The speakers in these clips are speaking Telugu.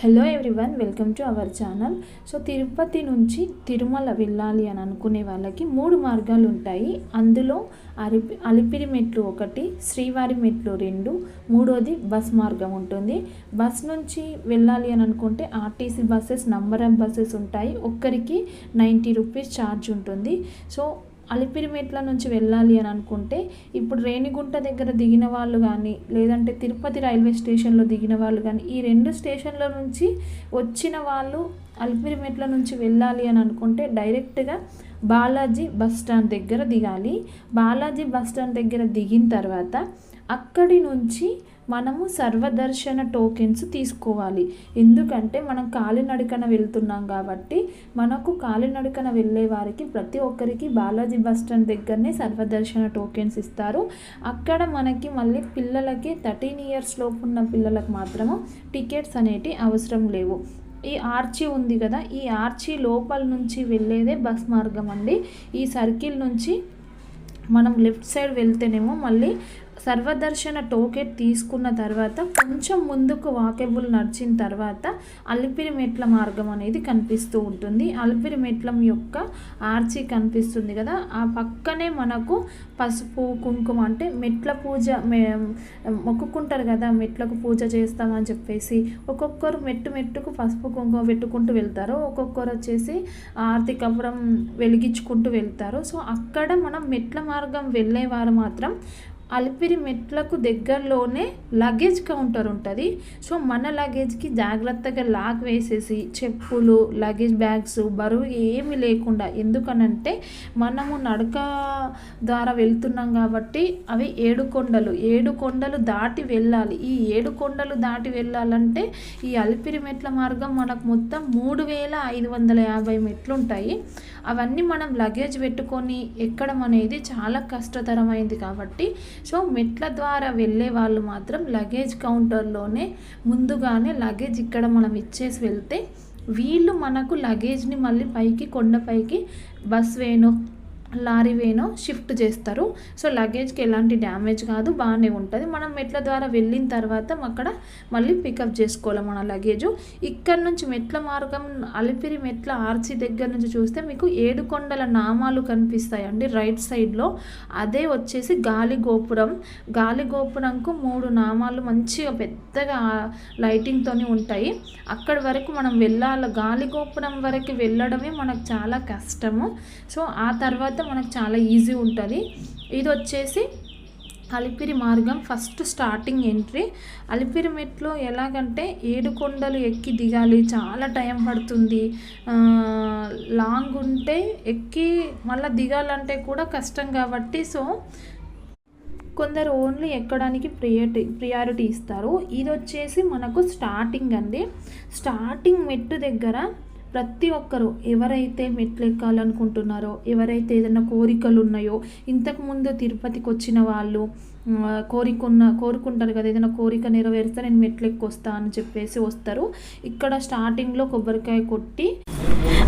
Hello everyone welcome to our channel so Tirupati నుంచి తిరుమల వెళ్ళాలి అని అనుకునే వాళ్ళకి మూడు మార్గాలు ఉంటాయి. అందులో అలిపి అలిపిరి మెట్లు ఒకటి శ్రీవారి మెట్లు రెండు మూడోది బస్ మార్గం ఉంటుంది. బస్ నుంచి వెళ్ళాలి అని అనుకుంటే RTC buses number of buses ఉంటాయి. ఒక్కరికి నైంటీ రూపీస్ ఛార్జ్ ఉంటుంది. సో అలిపిరిమెట్ల నుంచి వెళ్ళాలి అని అనుకుంటే ఇప్పుడు రేణిగుంట దగ్గర దిగిన వాళ్ళు కానీ లేదంటే తిరుపతి రైల్వే స్టేషన్లో దిగిన వాళ్ళు కానీ ఈ రెండు స్టేషన్ల నుంచి వచ్చిన వాళ్ళు అలిపిరిమెట్ల నుంచి వెళ్ళాలి అని అనుకుంటే డైరెక్ట్గా బాలాజీ బస్ స్టాండ్ దగ్గర దిగాలి. బాలాజీ బస్ స్టాండ్ దగ్గర దిగిన తర్వాత అక్కడి నుంచి మనము సర్వదర్శన టోకెన్స్ తీసుకోవాలి. ఎందుకంటే మనం కాలినడకన వెళ్తున్నాం కాబట్టి మనకు కాలినడకన వెళ్ళే వారికి ప్రతి ఒక్కరికి బాలాజీ బస్ స్టాండ్ దగ్గరనే సర్వదర్శన టోకెన్స్ ఇస్తారు. అక్కడ మనకి మళ్ళీ పిల్లలకి థర్టీన్ ఇయర్స్ లోపు ఉన్న పిల్లలకు మాత్రము టికెట్స్ అనేటి అవసరం లేవు. ఈ ఆర్చి ఉంది కదా ఈ ఆర్చి లోపల నుంచి వెళ్ళేదే బస్ మార్గం అండి. ఈ సర్కిల్ నుంచి మనం లెఫ్ట్ సైడ్ వెళ్తేనేమో మళ్ళీ సర్వదర్శన టోకెట్ తీసుకున్న తర్వాత కొంచెం ముందుకు వాకేబుల్ నడిచిన తర్వాత అలిపిరి మెట్ల మార్గం అనేది కనిపిస్తూ ఉంటుంది. అలిపిరి మెట్లం యొక్క ఆర్చి కనిపిస్తుంది కదా. ఆ పక్కనే మనకు పసుపు కుంకుమ అంటే మెట్ల పూజ మొక్కుకుంటారు కదా. మెట్లకు పూజ చేస్తామని చెప్పేసి ఒక్కొక్కరు మెట్టు మెట్టుకు పసుపు కుంకుమ పెట్టుకుంటూ వెళ్తారు. ఒక్కొక్కరు వచ్చేసి ఆర్తి కపురం వెలిగించుకుంటూ వెళ్తారు. సో అక్కడ మనం మెట్ల మార్గం వెళ్ళేవారు మాత్రం అలిపిరి మెట్లకు దగ్గరలోనే లగేజ్ కౌంటర్ ఉంటుంది. సో మన లగేజ్కి జాగ్రత్తగా లాక్ వేసేసి చెప్పులు లగేజ్ బ్యాగ్స్ బరువు ఏమి లేకుండా ఎందుకనంటే మనము నడక ద్వారా వెళ్తున్నాం కాబట్టి అవి ఏడు కొండలు. ఏడు కొండలు దాటి వెళ్ళాలి. ఈ ఏడు కొండలు దాటి వెళ్ళాలంటే ఈ అలిపిరి మెట్ల మార్గం మనకు మొత్తం మూడు వేల ఐదు వందల యాభై మెట్లు ఉంటాయి. అవన్నీ మనం లగేజ్ పెట్టుకొని ఎక్కడం అనేది చాలా కష్టతరమైంది కాబట్టి సో మెట్ల ద్వారా వెళ్ళే వాళ్ళు మాత్రం లగేజ్ కౌంటర్లోనే ముందుగానే లగేజ్ ఇక్కడ మనం ఇచ్చేసి వెళ్తే వీళ్ళు మనకు లగేజ్ని మళ్ళీ పైకి కొండపైకి బస్ వేను లారీ వేనో షిఫ్ట్ చేస్తారు. సో లగేజ్కి ఎలాంటి డ్యామేజ్ కాదు బాగానే ఉంటుంది. మనం మెట్ల ద్వారా వెళ్ళిన తర్వాత అక్కడ మళ్ళీ పికప్ చేసుకోవాలి మన లగేజ్. ఇక్కడ నుంచి మెట్ల మార్గం అలిపిరి మెట్ల ఆర్చి దగ్గర నుంచి చూస్తే మీకు ఏడు కొండల నామాలు కనిపిస్తాయండి. రైట్ సైడ్లో అదే వచ్చేసి గాలి గోపురం. గాలి గోపురంకు మూడు నామాలు మంచిగా పెద్దగా లైటింగ్తో ఉంటాయి. అక్కడి వరకు మనం వెళ్ళాలి. గాలి గోపురం వరకు వెళ్ళడమే మనకు చాలా కష్టము. సో ఆ తర్వాత మనకు చాలా ఈజీ ఉంటుంది. ఇది వచ్చేసి అలిపిరి మార్గం ఫస్ట్ స్టార్టింగ్ ఎంట్రీ అలిపిరి మెట్లో ఎలాగంటే ఏడు కొండలు ఎక్కి దిగాలి. చాలా టైం పడుతుంది. లాంగ్ ఉంటే ఎక్కి మళ్ళీ దిగాలంటే కూడా కష్టం కాబట్టి సో కొందరు ఓన్లీ ఎక్కడానికి ప్రియారిటీ ప్రియారిటీ ఇస్తారు. ఇది వచ్చేసి మనకు స్టార్టింగ్ అండి. స్టార్టింగ్ మెట్టు దగ్గర ప్రతి ఒక్కరు ఎవరైతే మెట్లు ఎక్కాలనుకుంటున్నారో ఎవరైతే ఏదైనా కోరికలు ఉన్నాయో ఇంతకుముందు తిరుపతికి వచ్చిన వాళ్ళు కోరికున్న కోరుకుంటారు కదా ఏదైనా కోరిక నెరవేరిస్తే నేను మెట్లు ఎక్కొస్తా అని చెప్పేసి వస్తారు. ఇక్కడ స్టార్టింగ్లో కొబ్బరికాయ కొట్టి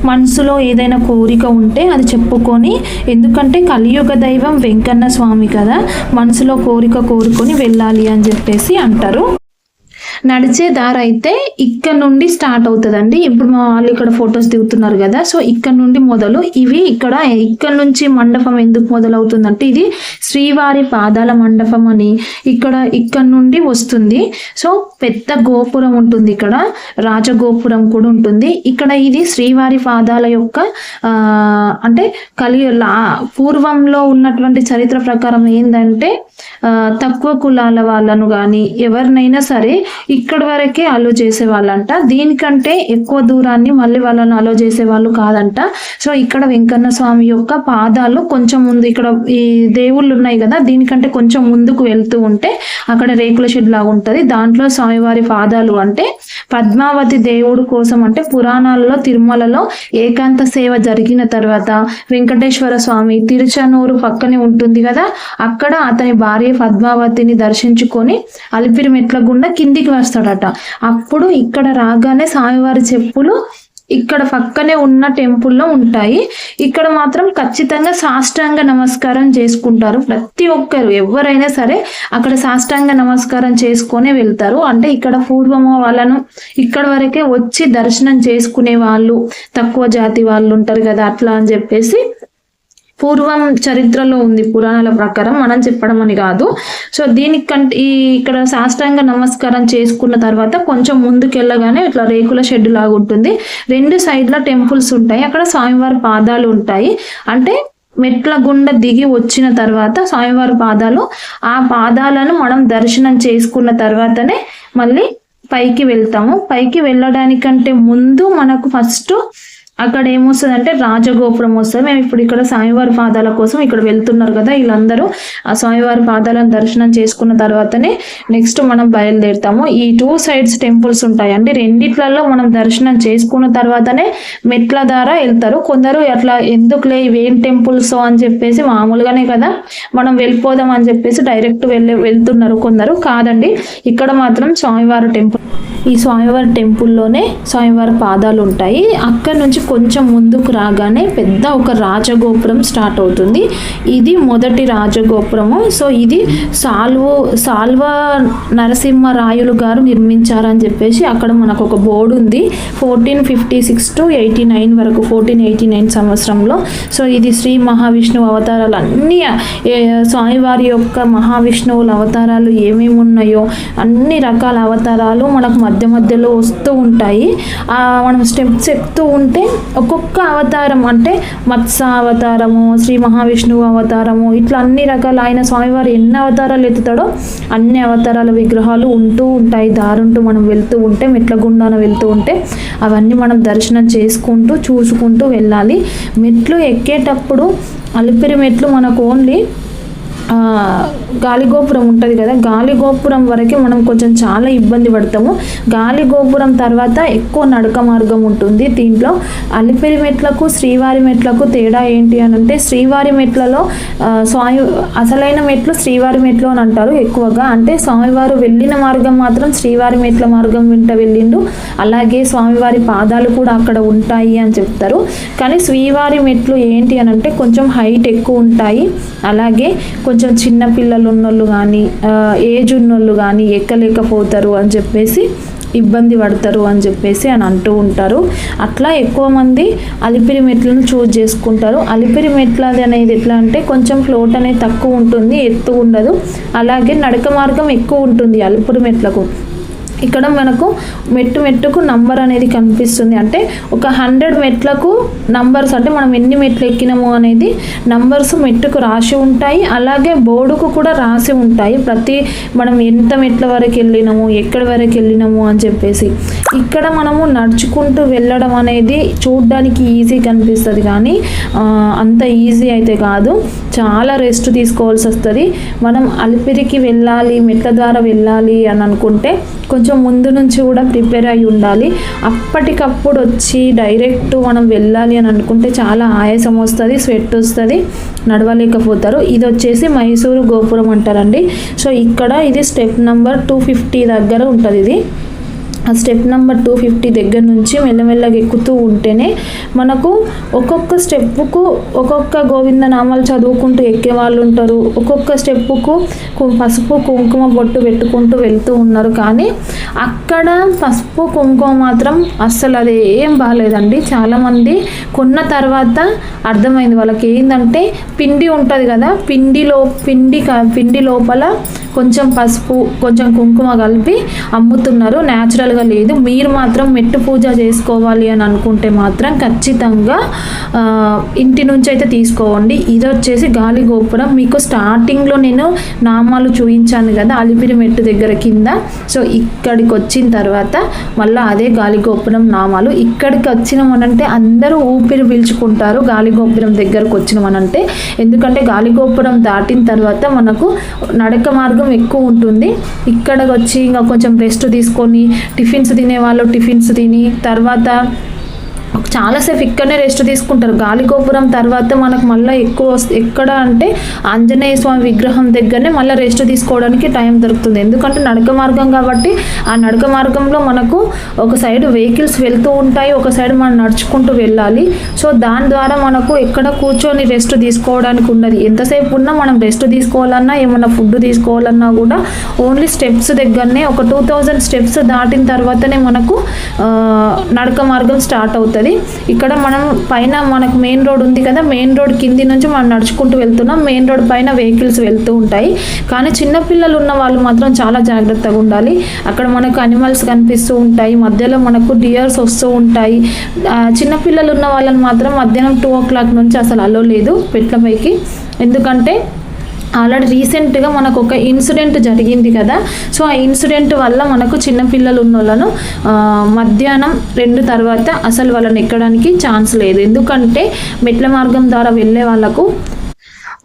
మనసులో ఏదైనా కోరిక ఉంటే అది చెప్పుకొని ఎందుకంటే కలియుగ దైవం వెంకన్న స్వామి కదా మనసులో కోరిక కోరుకొని వెళ్ళాలి అని చెప్పేసి అంటారు. నడిచే దారి అయితే ఇక్కడ నుండి స్టార్ట్ అవుతుందండి. ఇప్పుడు మా వాళ్ళు ఇక్కడ ఫొటోస్ దిగుతున్నారు కదా సో ఇక్కడ నుండి మొదలు ఇవి ఇక్కడ ఇక్కడ నుంచి మండపం ఎందుకు మొదలవుతుందంటే ఇది శ్రీవారి పాదాల మండపం అని ఇక్కడ ఇక్కడ నుండి వస్తుంది. సో పెద్ద గోపురం ఉంటుంది ఇక్కడ రాజగోపురం కూడా ఉంటుంది. ఇక్కడ ఇది శ్రీవారి పాదాల యొక్క అంటే కలిగి లా పూర్వంలో ఉన్నటువంటి చరిత్ర ప్రకారం ఏంటంటే తక్కువ కులాల వాళ్ళను కానీ ఎవరినైనా సరే ఇక్కడ వరకే అలో చేసేవాళ్ళంట. దీనికంటే ఎక్కువ దూరాన్ని మళ్ళీ వాళ్ళని అలో చేసేవాళ్ళు కాదంట. సో ఇక్కడ వెంకన్న స్వామి యొక్క పాదాలు కొంచెం ముందు ఇక్కడ ఈ దేవుళ్ళు ఉన్నాయి కదా దీనికంటే కొంచెం ముందుకు వెళ్తూ ఉంటే అక్కడ రేకుల షెడ్ లాగా ఉంటుంది. దాంట్లో స్వామివారి పాదాలు అంటే పద్మావతి దేవుడు కోసం అంటే పురాణాలలో తిరుమలలో ఏకాంత సేవ జరిగిన తర్వాత వెంకటేశ్వర స్వామి తిరుచనూరు పక్కనే ఉంటుంది కదా అక్కడ అతని భార్య పద్మావతిని దర్శించుకొని అలిపిరి మెట్ల గుండా కిందికి వస్తాడట అప్పుడు ఇక్కడ రాగానే స్వామివారి చెప్పులు ఇక్కడ పక్కనే ఉన్న టెంపుల్లో ఉంటాయి. ఇక్కడ మాత్రం ఖచ్చితంగా సాష్టాంగ నమస్కారం చేసుకుంటారు. ప్రతి ఒక్కరు ఎవరైనా సరే అక్కడ సాష్టాంగ నమస్కారం చేసుకొని వెళ్తారు. అంటే ఇక్కడ పూర్వము వాళ్ళను ఇక్కడ వరకే వచ్చి దర్శనం చేసుకునే వాళ్ళు తక్కువ జాతి వాళ్ళు ఉంటారు కదా అట్లా అని చెప్పేసి పూర్వం చరిత్రలో ఉంది పురాణాల ప్రకారం మనం చెప్పడం అని కాదు. సో దీనికంటే ఈ ఇక్కడ సాష్టాంగ నమస్కారం చేసుకున్న తర్వాత కొంచెం ముందుకెళ్ళగానే ఇట్లా రేకుల షెడ్ లాగా ఉంటుంది. రెండు సైడ్ల టెంపుల్స్ ఉంటాయి. అక్కడ స్వామివారి పాదాలు ఉంటాయి. అంటే మెట్ల గుండా దిగి వచ్చిన తర్వాత స్వామివారి పాదాలు ఆ పాదాలను మనం దర్శనం చేసుకున్న తర్వాతనే మళ్ళీ పైకి వెళ్తాము. పైకి వెళ్ళడానికంటే ముందు మనకు ఫస్ట్ అక్కడ ఏమొస్తుంది అంటే రాజగోపురం వస్తుంది. మేము ఇప్పుడు ఇక్కడ స్వామివారి పాదాల కోసం ఇక్కడ వెళ్తున్నారు కదా వీళ్ళందరూ. ఆ స్వామివారి పాదాలను దర్శనం చేసుకున్న తర్వాతనే నెక్స్ట్ మనం బయలుదేరుతాము. ఈ టూ సైడ్స్ టెంపుల్స్ ఉంటాయి అండి రెండిట్లలో మనం దర్శనం చేసుకున్న తర్వాతనే మెట్ల ద్వారా వెళ్తారు. కొందరు అట్లా ఎందుకులే ఇవేం టెంపుల్స్ అని చెప్పేసి మామూలుగానే కదా మనం వెళ్ళిపోదాం అని చెప్పేసి డైరెక్ట్ వెళ్ళి వెళ్తున్నారు కొందరు. కాదండి ఇక్కడ మాత్రం స్వామివారి టెంపుల్ ఈ స్వామివారి టెంపుల్లోనే స్వామివారి పాదాలు ఉంటాయి. అక్కడ నుంచి కొంచెం ముందుకు రాగానే పెద్ద ఒక రాజగోపురం స్టార్ట్ అవుతుంది. ఇది మొదటి రాజగోపురము. సో ఇది సాల్వో సాల్వ నరసింహరాయులు గారు నిర్మించారని చెప్పేసి అక్కడ మనకు ఒక బోర్డు ఉంది. Fourteen fifty six to eighty nine వరకు ఫోర్టీన్ ఎయిటీ నైన్ సంవత్సరంలో. సో ఇది శ్రీ మహావిష్ణువు అవతారాలు అన్నీ స్వామివారి యొక్క మహావిష్ణువుల అవతారాలు ఏమేమి ఉన్నాయో అన్ని రకాల అవతారాలు మనకు మధ్య మధ్యలో వస్తూ ఉంటాయి. మనం స్టెప్స్ ఎక్కుతూ ఉంటే ఒక్కొక్క అవతారం అంటే మత్స్య అవతారము శ్రీ మహావిష్ణువు అవతారము ఇట్లా అన్ని రకాల ఆయన స్వామివారు ఎన్ని అవతారాలు ఎత్తుతాడో అన్ని అవతారాల విగ్రహాలు ఉంటూ ఉంటాయి దారుంటూ మనం వెళ్తూ ఉంటే మెట్ల గుండాన వెళ్తూ ఉంటే అవన్నీ మనం దర్శనం చేసుకుంటూ చూసుకుంటూ వెళ్ళాలి. మెట్లు ఎక్కేటప్పుడు అలిపిరి మెట్లు మనకు ఓన్లీ గాలిగోపురం గాలి గోపురం ఉంటుంది కదా గాలి గోపురం వరకే మనం కొంచెం చాలా ఇబ్బంది పడతాము. గాలి గోపురం తర్వాత ఎక్కువ నడక మార్గం ఉంటుంది. దీంట్లో అలిపిరి మెట్లకు శ్రీవారి మెట్లకు తేడా ఏంటి అని అంటే శ్రీవారి మెట్లలో స్వామి అసలైన మెట్లు శ్రీవారి మెట్లు అని అంటారు ఎక్కువగా. అంటే స్వామివారు వెళ్ళిన మార్గం మాత్రం శ్రీవారి మెట్ల మార్గం వెంట వెళ్ళిండు. అలాగే స్వామివారి పాదాలు కూడా అక్కడ ఉంటాయి అని చెప్తారు. కానీ శ్రీవారి మెట్లు ఏంటి అని అంటే కొంచెం హైట్ ఎక్కువ ఉంటాయి. అలాగే కొంచెం కొంచెం చిన్న పిల్లలు ఉన్నోళ్ళు కానీ ఏజ్ ఉన్నోళ్ళు కానీ ఎక్కలేకపోతారు అని చెప్పేసి ఇబ్బంది పడతారు అని చెప్పేసి అని అంటూ ఉంటారు. అట్లా ఎక్కువ మంది అలిపిరి మెట్లను చూజ్ చేసుకుంటారు. అలిపిరి మెట్లది అనేది ఎట్లా అంటే కొంచెం ఫ్లోట్ అనేది తక్కువ ఉంటుంది ఎత్తు ఉండదు. అలాగే నడక మార్గం ఎక్కువ ఉంటుంది అలిపిరి మెట్లకు. ఇక్కడ మనకు మెట్టు మెట్టుకు నంబర్ అనేది కనిపిస్తుంది. అంటే ఒక హండ్రెడ్ మెట్లకు నంబర్స్ అంటే మనం ఎన్ని మెట్లు ఎక్కినాము అనేది నంబర్స్ మెట్టుకు రాసి ఉంటాయి. అలాగే బోర్డుకు కూడా రాసి ఉంటాయి. ప్రతి మనం ఎంత మెట్ల వరకు వెళ్ళినాము ఎక్కడి వరకు వెళ్ళినాము అని చెప్పేసి. ఇక్కడ మనము నడుచుకుంటూ వెళ్ళడం అనేది చూడడానికి ఈజీ కనిపిస్తుంది కానీ అంత ఈజీ అయితే కాదు. చాలా రెస్ట్ తీసుకోవాల్సి వస్తుంది. మనం అలిపిరికి వెళ్ళాలి మెట్ల ద్వారా వెళ్ళాలి అని అనుకుంటే కొంచెం ముందు నుంచి కూడా ప్రిపేర్ అయి ఉండాలి. అప్పటికప్పుడు వచ్చి డైరెక్ట్ మనం వెళ్ళాలి అని అనుకుంటే చాలా ఆయాసం వస్తుంది స్వెట్ వస్తుంది నడవలేకపోతారు. ఇది వచ్చేసి మైసూరు గోపురం అంటారండి. సో ఇక్కడ ఇది స్టెప్ నెంబర్ టూ ఫిఫ్టీ దగ్గర ఉంటుంది ఇది. ఆ స్టెప్ నెంబర్ టూ ఫిఫ్టీ దగ్గర నుంచి మెల్లమెల్లగా ఎక్కుతూ ఉంటేనే మనకు ఒక్కొక్క స్టెప్పుకు ఒక్కొక్క గోవింద నామాలు చదువుకుంటూ ఎక్కే వాళ్ళు ఉంటారు ఒక్కొక్క స్టెప్పుకు పసుపు కుంకుమ బొట్టు పెట్టుకుంటూ వెళ్తూ ఉన్నారు. కానీ అక్కడ పసుపు కుంకుమ మాత్రం అస్సలు అది ఏం బాగాలేదండి చాలామంది కొన్న తర్వాత అర్థమైంది వాళ్ళకి. ఏంటంటే పిండి ఉంటుంది కదా పిండిలో పిండి పిండి లోపల కొంచెం పసుపు కొంచెం కుంకుమ కలిపి అమ్ముతున్నారు. న్యాచురల్గా లేదు. మీరు మాత్రం మెట్టు పూజ చేసుకోవాలి అని అనుకుంటే మాత్రం ఖచ్చితంగా ఇంటి నుంచి అయితే తీసుకోండి. ఇది వచ్చేసి గాలి గోపురం. మీకు స్టార్టింగ్లో నేను నామాలు చూపించాను కదా అలిపిరి మెట్టు దగ్గర కింద. సో ఇక్కడికి వచ్చిన తర్వాత మళ్ళీ అదే గాలి గోపురం నామాలు. ఇక్కడికి వచ్చినామనంటే అందరూ ఊపిరి పీల్చుకుంటారు గాలి గోపురం దగ్గరకు వచ్చినామనంటే ఎందుకంటే గాలి గోపురం దాటిన తర్వాత మనకు నడక మార్గం ఎక్కువ ఉంటుంది. ఇక్కడికి వచ్చి ఇంకా కొంచెం రెస్ట్ తీసుకొని టిఫిన్స్ తినేవాళ్ళు టిఫిన్స్ తిని తర్వాత చాలాసేపు ఇక్కడనే రెస్ట్ తీసుకుంటారు. గాలిగోపురం తర్వాత మనకు మళ్ళీ ఎక్కువ ఎక్కడ అంటే ఆంజనేయ స్వామి విగ్రహం దగ్గరనే మళ్ళీ రెస్ట్ తీసుకోవడానికి టైం దొరుకుతుంది. ఎందుకంటే నడక మార్గం కాబట్టి ఆ నడక మార్గంలో మనకు ఒక సైడ్ వెహికల్స్ వెళ్తూ ఉంటాయి ఒక సైడ్ మనం నడుచుకుంటూ వెళ్ళాలి. సో దాని ద్వారా మనకు ఎక్కడ కూర్చొని రెస్ట్ తీసుకోవడానికి ఉన్నది ఎంతసేపు ఉన్నా మనం రెస్ట్ తీసుకోవాలన్నా ఏమన్నా ఫుడ్ తీసుకోవాలన్నా కూడా ఓన్లీ స్టెప్స్ దగ్గరనే ఒక టూ థౌజండ్ స్టెప్స్ దాటిన తర్వాతనే మనకు నడక మార్గం స్టార్ట్ అవుతుంది. ఇక్కడ మనం పైన మనకు మెయిన్ రోడ్ ఉంది కదా మెయిన్ రోడ్ కింది నుంచి మనం నడుచుకుంటూ వెళ్తున్నాం. మెయిన్ రోడ్ పైన వెహికల్స్ వెళ్తూ ఉంటాయి. కానీ చిన్నపిల్లలు ఉన్న వాళ్ళు మాత్రం చాలా జాగ్రత్తగా ఉండాలి. అక్కడ మనకు అనిమల్స్ కనిపిస్తూ ఉంటాయి. మధ్యలో మనకు డియర్స్ వస్తూ ఉంటాయి. చిన్నపిల్లలు ఉన్న వాళ్ళని మాత్రం మధ్యాహ్నం టూ ఓ క్లాక్ నుంచి అసలు అలో లేదు. పెట్లపైకి ఎందుకంటే ఆల్రెడీ రీసెంట్గా మనకు ఒక ఇన్సిడెంట్ జరిగింది కదా. సో ఆ ఇన్సిడెంట్ వల్ల మనకు చిన్నపిల్లలు ఉన్న వాళ్ళను మధ్యాహ్నం రెండు తర్వాత అసలు వాళ్ళని ఎక్కడానికి ఛాన్స్ లేదు. ఎందుకంటే మెట్ల మార్గం ద్వారా వెళ్ళే వాళ్ళకు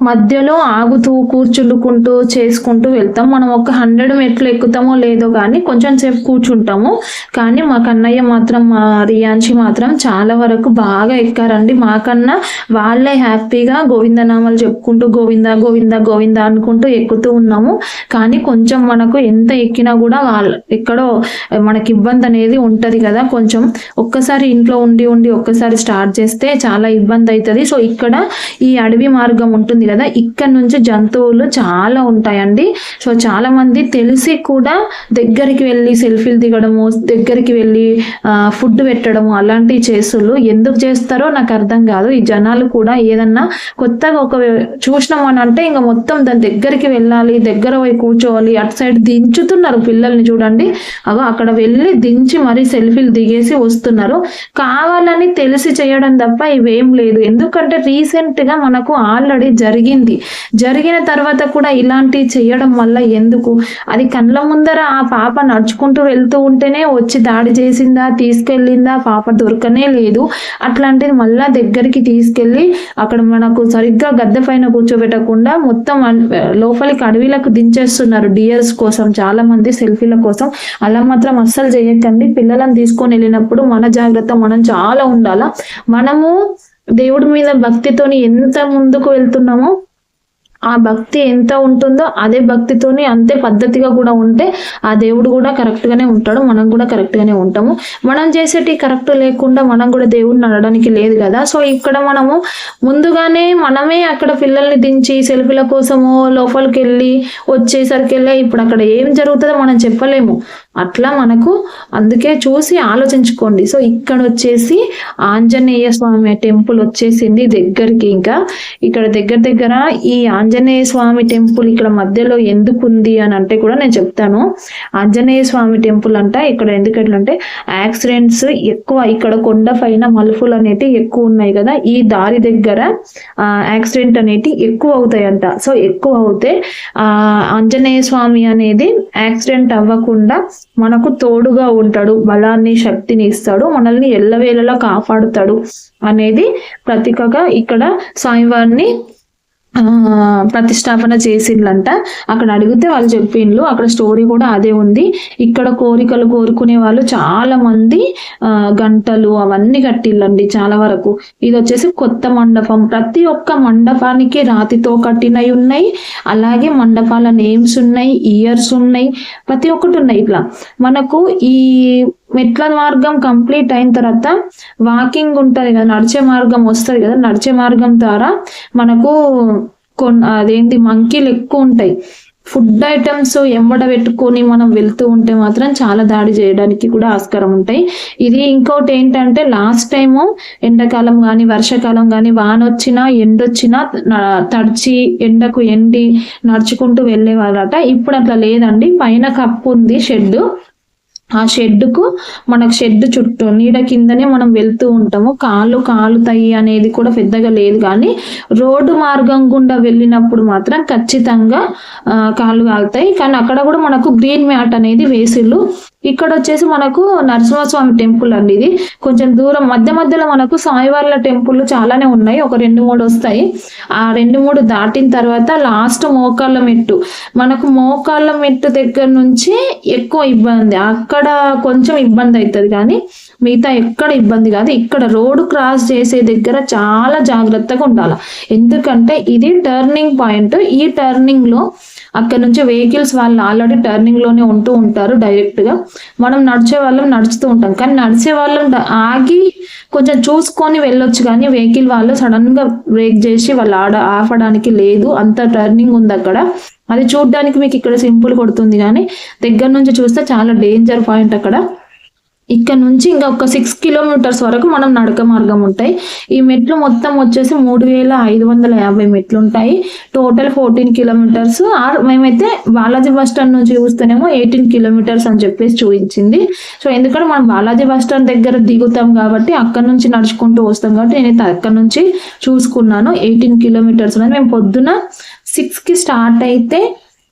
మధ్యలో ఆగుతూ కూర్చుండుకుంటూ చేసుకుంటూ వెళ్తాం. మనం ఒక హండ్రెడ్ మెట్లు ఎక్కుతామో లేదో కానీ కొంచెం సేపు కూర్చుంటాము. కానీ మా కన్నయ్య మాత్రం మా రియాన్షి మాత్రం చాలా వరకు బాగా ఎక్కారండి. మాకన్నా వాళ్ళే హ్యాపీగా గోవిందనామాలు చెప్పుకుంటూ గోవింద గోవింద గోవింద అనుకుంటూ ఎక్కుతూ ఉన్నాము. కానీ కొంచెం మనకు ఎంత ఎక్కినా కూడా వాళ్ళ ఎక్కడో మనకి ఇబ్బంది అనేది ఉంటుంది కదా. కొంచెం ఒక్కసారి ఇంట్లో ఉండి ఉండి ఒక్కసారి స్టార్ట్ చేస్తే చాలా ఇబ్బంది అవుతుంది. సో ఇక్కడ ఈ అడవి మార్గం ఉంటుంది కదా ఇక్కడ నుంచి జంతువులు చాలా ఉంటాయండి. సో చాలా మంది తెలిసి కూడా దగ్గరికి వెళ్ళి సెల్ఫీలు దిగడము దగ్గరికి వెళ్ళి ఫుడ్ పెట్టడము అలాంటివి చేస్తులు ఎందుకు చేస్తారో నాకు అర్థం కాదు. ఈ జనాలు కూడా ఏదన్నా కొత్తగా ఒక చూసినాం అని అంటే ఇంకా మొత్తం దాని దగ్గరికి వెళ్ళాలి దగ్గర పోయి కూర్చోవాలి అటు సైడ్ దించుతున్నారు పిల్లల్ని చూడండి. అగో అక్కడ వెళ్ళి దించి మరీ సెల్ఫీలు దిగేసి వస్తున్నారు. కావాలని తెలిసి చేయడం తప్ప ఇవేం లేదు. ఎందుకంటే రీసెంట్గా మనకు ఆల్రెడీ జరిగింది. జరిగిన తర్వాత కూడా ఇలాంటివి చేయడం వల్ల ఎందుకు? అది కళ్ళ ముందర ఆ పాప నడుచుకుంటూ వెళ్తూ ఉంటేనే వచ్చి దాడి చేసిందా తీసుకెళ్ళిందా? పాప దొరకనే లేదు. అట్లాంటిది మళ్ళా దగ్గరికి తీసుకెళ్ళి అక్కడ మనకు సరిగ్గా గద్దె పైన కూర్చోబెట్టకుండా మొత్తం అన్- లోపలికి అడవిలకు దించేస్తున్నారు డియర్స్ కోసం చాలా మంది సెల్ఫీల కోసం. అలా మాత్రం అస్సలు చేయకండి. పిల్లలను తీసుకొని వెళ్ళినప్పుడు మన జాగ్రత్త మనం చాలా ఉండాలా? మనము దేవుడి మీద భక్తితోని ఎంత ముందుకు వెళ్తున్నామో ఆ భక్తి ఎంత ఉంటుందో అదే భక్తితోని అంతే పద్ధతిగా కూడా ఉంటే ఆ దేవుడు కూడా కరెక్ట్ గానే ఉంటాడు మనం కూడా కరెక్ట్ గానే ఉంటాము. మనం చేసేటి కరెక్ట్ లేకుండా మనం కూడా దేవుడిని అనడానికి లేదు కదా. సో ఇక్కడ మనము ముందుగానే మనమే అక్కడ పిల్లల్ని దించి సెల్ఫీల కోసము లోపలికి వెళ్ళి వచ్చేసరికి వెళ్ళి ఇప్పుడు అక్కడ ఏం జరుగుతుందో మనం చెప్పలేము. అట్లా మనకు అందుకే చూసి ఆలోచించుకోండి. సో ఇక్కడ వచ్చేసి ఆంజనేయ స్వామి టెంపుల్ వచ్చేసింది దగ్గరికి ఇంకా. ఇక్కడ దగ్గర దగ్గర ఈ ఆంజనేయ ఆంజనేయ స్వామి టెంపుల్ ఇక్కడ మధ్యలో ఎందుకు ఉంది అని అంటే కూడా నేను చెప్తాను. ఆంజనేయ స్వామి టెంపుల్ అంట ఇక్కడ ఎందుకంటే యాక్సిడెంట్స్ ఎక్కువ ఇక్కడ కొండ పైన మలుపులు అనేటి ఎక్కువ ఉన్నాయి కదా ఈ దారి దగ్గర యాక్సిడెంట్ అనేటి ఎక్కువ అవుతాయంట. సో ఎక్కువ అవుతే ఆ ఆంజనేయ స్వామి అనేది యాక్సిడెంట్ అవ్వకుండా మనకు తోడుగా ఉంటాడు బలాన్ని శక్తిని ఇస్తాడు మనల్ని ఎల్లవేళలా కాపాడుతాడు అనేది ప్రతీకగా ఇక్కడ స్వామివారిని ప్రతిష్టాపన చేసిండ్లంట. అక్కడ అడిగితే వాళ్ళు చెప్పిండ్లు. అక్కడ స్టోరీ కూడా అదే ఉంది. ఇక్కడ కోరికలు కోరుకునే వాళ్ళు చాలా మంది గంటలు అవన్నీ కట్టిల్లండి చాలా వరకు. ఇది వచ్చేసి కొత్త మండపం. ప్రతి ఒక్క మండపానికి రాతితో కట్టినవి ఉన్నాయి. అలాగే మండపాల నేమ్స్ ఉన్నాయి ఇయర్స్ ఉన్నాయి. ప్రతి ఒక్కటి ఉన్నాయి ఇట్లా. మనకు ఈ మెట్ల మార్గం కంప్లీట్ అయిన తర్వాత వాకింగ్ ఉంటుంది కదా నడిచే మార్గం వస్తుంది కదా నడిచే మార్గం ద్వారా మనకు కొన్ అదేంటి మంకీలు ఎక్కువ ఉంటాయి. ఫుడ్ ఐటమ్స్ ఎంబడ పెట్టుకొని మనం వెళ్తూ ఉంటే మాత్రం చాలా దాడి చేయడానికి కూడా ఆస్కారం ఉంటాయి. ఇది ఇంకోటి ఏంటంటే లాస్ట్ టైము ఎండాకాలం కానీ వర్షాకాలం కానీ వాన వచ్చినా ఎండొచ్చినా తడిచి ఎండకు ఎండి నడుచుకుంటూ వెళ్ళేవారట ఇప్పుడు అట్లా లేదండి. పైన కప్పు ఉంది షెడ్ ఆ షెడ్కు మనకు షెడ్ చుట్టూ నీడ కిందనే మనం వెళ్తూ ఉంటాము. కాళ్ళు కాలుతాయి అనేది కూడా పెద్దగా లేదు కానీ రోడ్డు మార్గం గుండా వెళ్ళినప్పుడు మాత్రం ఖచ్చితంగా కాళ్ళు కాలుతాయి. కానీ అక్కడ కూడా మనకు గ్రీన్ మ్యాట్ అనేది వేసిళ్ళు. ఇక్కడ వచ్చేసి మనకు నరసింహస్వామి టెంపుల్ అండి ఇది. కొంచెం దూరం మధ్య మధ్యలో మనకు స్వామివార్ల టెంపుల్ చాలానే ఉన్నాయి. ఒక రెండు మూడు వస్తాయి. ఆ రెండు మూడు దాటిన తర్వాత లాస్ట్ మోకాళ్ళ మెట్టు. మనకు మోకాళ్ళ మెట్టు దగ్గర నుంచి ఎక్కువ ఇబ్బంది. అక్కడ కొంచెం ఇబ్బంది అవుతుంది కానీ మిగతా ఎక్కడ ఇబ్బంది కాదు. ఇక్కడ రోడ్డు క్రాస్ చేసే దగ్గర చాలా జాగ్రత్తగా ఉండాలి. ఎందుకంటే ఇది టర్నింగ్ పాయింట్ ఈ టర్నింగ్లో అక్కడ నుంచి వెహికల్స్ వాళ్ళు ఆల్రెడీ టర్నింగ్లోనే ఉంటూ ఉంటారు డైరెక్ట్గా. మనం నడిచే వాళ్ళం నడుస్తూ ఉంటాం. కానీ నడిచే వాళ్ళం ఆగి కొంచెం చూసుకొని వెళ్ళొచ్చు కానీ వెహికల్ వాళ్ళు సడన్గా బ్రేక్ చేసి వాళ్ళు ఆడ ఆపడానికి లేదు. అంత టర్నింగ్ ఉంది అక్కడ. అది చూడడానికి మీకు ఇక్కడ సింపుల్ కొడుతుంది కానీ దగ్గర నుంచి చూస్తే చాలా డేంజర్ పాయింట్ అక్కడ. ఇక్కడ నుంచి ఇంకా ఒక సిక్స్ కిలోమీటర్స్ వరకు మనం నడక మార్గం ఉంటాయి. ఈ మెట్లు మొత్తం వచ్చేసి మూడు వేల ఐదు వందల యాభై మెట్లు ఉంటాయి. టోటల్ ఫోర్టీన్ కిలోమీటర్స్ ఆర్ మేమైతే బాలాజీ బస్ స్టాండ్ నుంచి చూస్తేనేమో ఎయిటీన్ కిలోమీటర్స్ అని చెప్పేసి చూపించింది. సో ఎందుకంటే మనం బాలాజీ బస్ స్టాండ్ దగ్గర దిగుతాం కాబట్టి అక్కడ నుంచి నడుచుకుంటూ వస్తాం కాబట్టి నేనైతే అక్కడ నుంచి చూసుకున్నాను. ఎయిటీన్ కిలోమీటర్స్ అనేది మేము పొద్దున సిక్స్కి స్టార్ట్ అయితే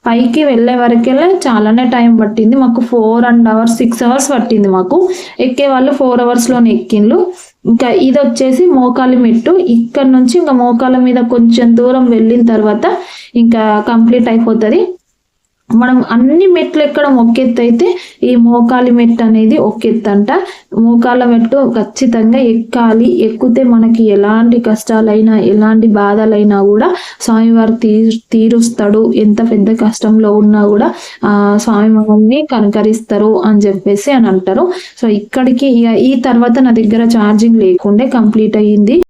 పైకి వెళ్ళే వరకెళ్ళే చాలానే టైం పట్టింది. మాకు four and hours six hours పట్టింది మాకు. ఎక్కే వాళ్ళు ఫోర్ అవర్స్లోనే ఎక్కిండ్లు. ఇంకా ఇది వచ్చేసి మోకాలి మెట్టు. ఇక్కడ నుంచి ఇంకా మోకాల మీద కొంచెం దూరం వెళ్ళిన తర్వాత ఇంకా కంప్లీట్ అయిపోతుంది. మనం అన్ని మెట్లు ఎక్కడం ఒక అయితే ఈ మోకాలి మెట్టు అనేది ఒక్కెత్తంట అంట. మోకాళ్ళ మెట్టు ఖచ్చితంగా ఎక్కాలి. ఎక్కితే మనకి ఎలాంటి కష్టాలైనా ఎలాంటి బాధలైనా కూడా స్వామివారు తీ తీరుస్తాడు. ఎంత పెద్ద కష్టంలో ఉన్నా కూడా ఆ స్వామి మనల్ని కనకరిస్తారు అని చెప్పేసి అని అంటారు. సో ఇక్కడికి ఈ తర్వాత నా దగ్గర ఛార్జింగ్ లేకుండే కంప్లీట్ అయ్యింది.